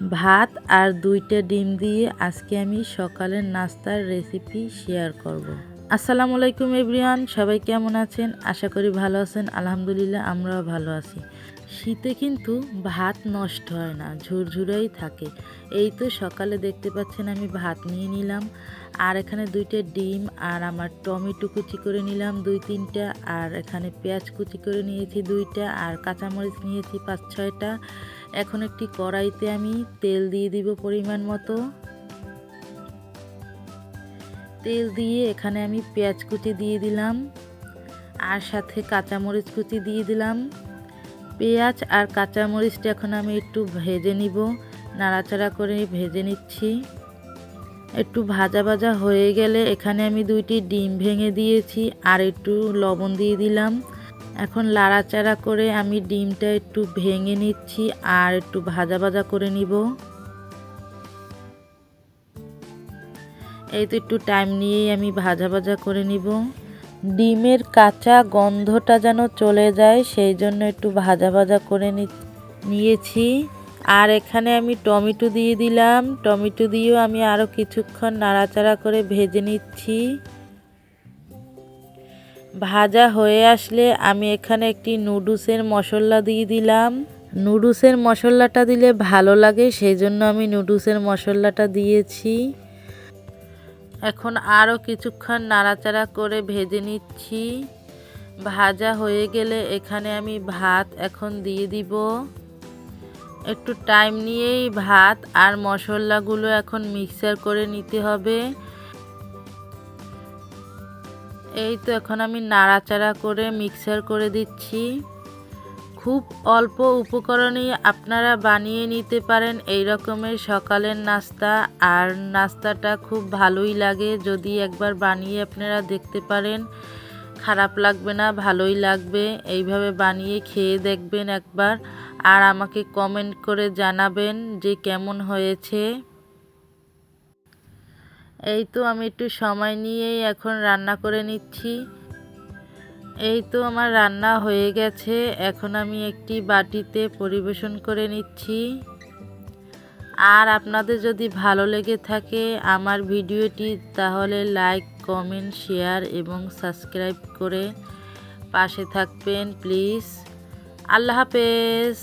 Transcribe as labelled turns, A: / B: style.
A: ভাত আর দুইটা ডিম দিয়ে আজকে আমি সকালের নাস্তার রেসিপি শেয়ার করব। আসসালামু আলাইকুম এভরিওয়ান, সবাই কেমন আছেন? আশা করি ভালো আছেন। আলহামদুলিল্লাহ, আমরাও ভালো আছি। শীতে কিন্তু ভাত নষ্ট হয় না, ঝুরঝুরাই থাকে। এই তো সকালে দেখতে পাচ্ছেন আমি ভাত নিয়ে নিলাম। আর এখানে দুইটা ডিম আর আমার টমেটো কুচি করে নিলাম, দুই তিনটা। আর এখানে পেঁয়াজ কুচি করে নিয়েছি দুইটা। আর কাঁচামরিচ নিয়েছি পাঁচ ছয়টা। এখন একটি কড়াইতে আমি তেল দিয়ে দিব পরিমাণ মতো। তেল দিয়ে এখানে আমি পেঁয়াজ কুচি দিয়ে দিলাম, আর সাথে কাঁচামরিচ কুচি দিয়ে দিলাম। পেঁয়াজ আর কাঁচামরিচটা এখন আমি একটু ভেজে নিব, নাড়াচাড়া করে ভেজে নিচ্ছি। একটু ভাজা ভাজা হয়ে গেলে এখানে আমি দুইটি ডিম ভেঙে দিয়েছি, আর একটু লবণ দিয়ে দিলাম। এখন লাড়াচাড়া করে আমি ডিমটা একটু ভেঙে নিচ্ছি, আর একটু ভাজা ভাজা করে নিব। এই তো একটু টাইম নিয়েই আমি ভাজা ভাজা করে নিব। ডিমের কাঁচা গন্ধটা যেন চলে যায়, সেই জন্য একটু ভাজা ভাজা করে নিয়েছি। আর এখানে আমি টমেটো দিয়ে দিলাম। টমেটো দিয়েও আমি আরও কিছুক্ষণ নাড়াচাড়া করে ভেজে নিচ্ছি। ভাজা হয়ে আসলে আমি এখানে একটি নুডলসের মশলা দিয়ে দিলাম। নুডলসের মশলাটা দিলে ভালো লাগে, সেই জন্য আমি নুডলসের মশলাটা দিয়েছি। এখন আরও কিছুক্ষণ নাড়াচাড়া করে ভেজে নিচ্ছি। ভাজা হয়ে গেলে এখানে আমি ভাত এখন দিয়ে দিব। একটু টাইম নিয়েই ভাত আর মশলাগুলো এখন মিক্সার করে নিতে হবে। এই তো এখন আমি নাড়াচাড়া করে মিক্সার করে দিচ্ছি। খুব অল্প উপকরণেই আপনারা বানিয়ে নিতে পারেন এই রকমের সকালের নাস্তা। আর নাস্তাটা খুব ভালোই লাগে, যদি একবার বানিয়ে আপনারা দেখতে পারেন। খারাপ লাগবে না, ভালোই লাগবে। এইভাবে বানিয়ে খেয়ে দেখবেন একবার। আর আমাকে কমেন্ট করে জানাবেন যে কেমন হয়েছে। এই তো আমি একটু সময় নিয়েই এখন রান্না করে নিচ্ছি। এই তো আমার রান্না হয়ে গেছে। এখন আমি একটি বাটিতে পরিবেশন করে নিচ্ছি। আর আপনাদের যদি ভালো লেগে থাকে আমার ভিডিওটি, তাহলে লাইক, কমেন্ট, শেয়ার এবং সাবস্ক্রাইব করে পাশে থাকবেন, প্লিজ। আল্লাহ হাফেজ।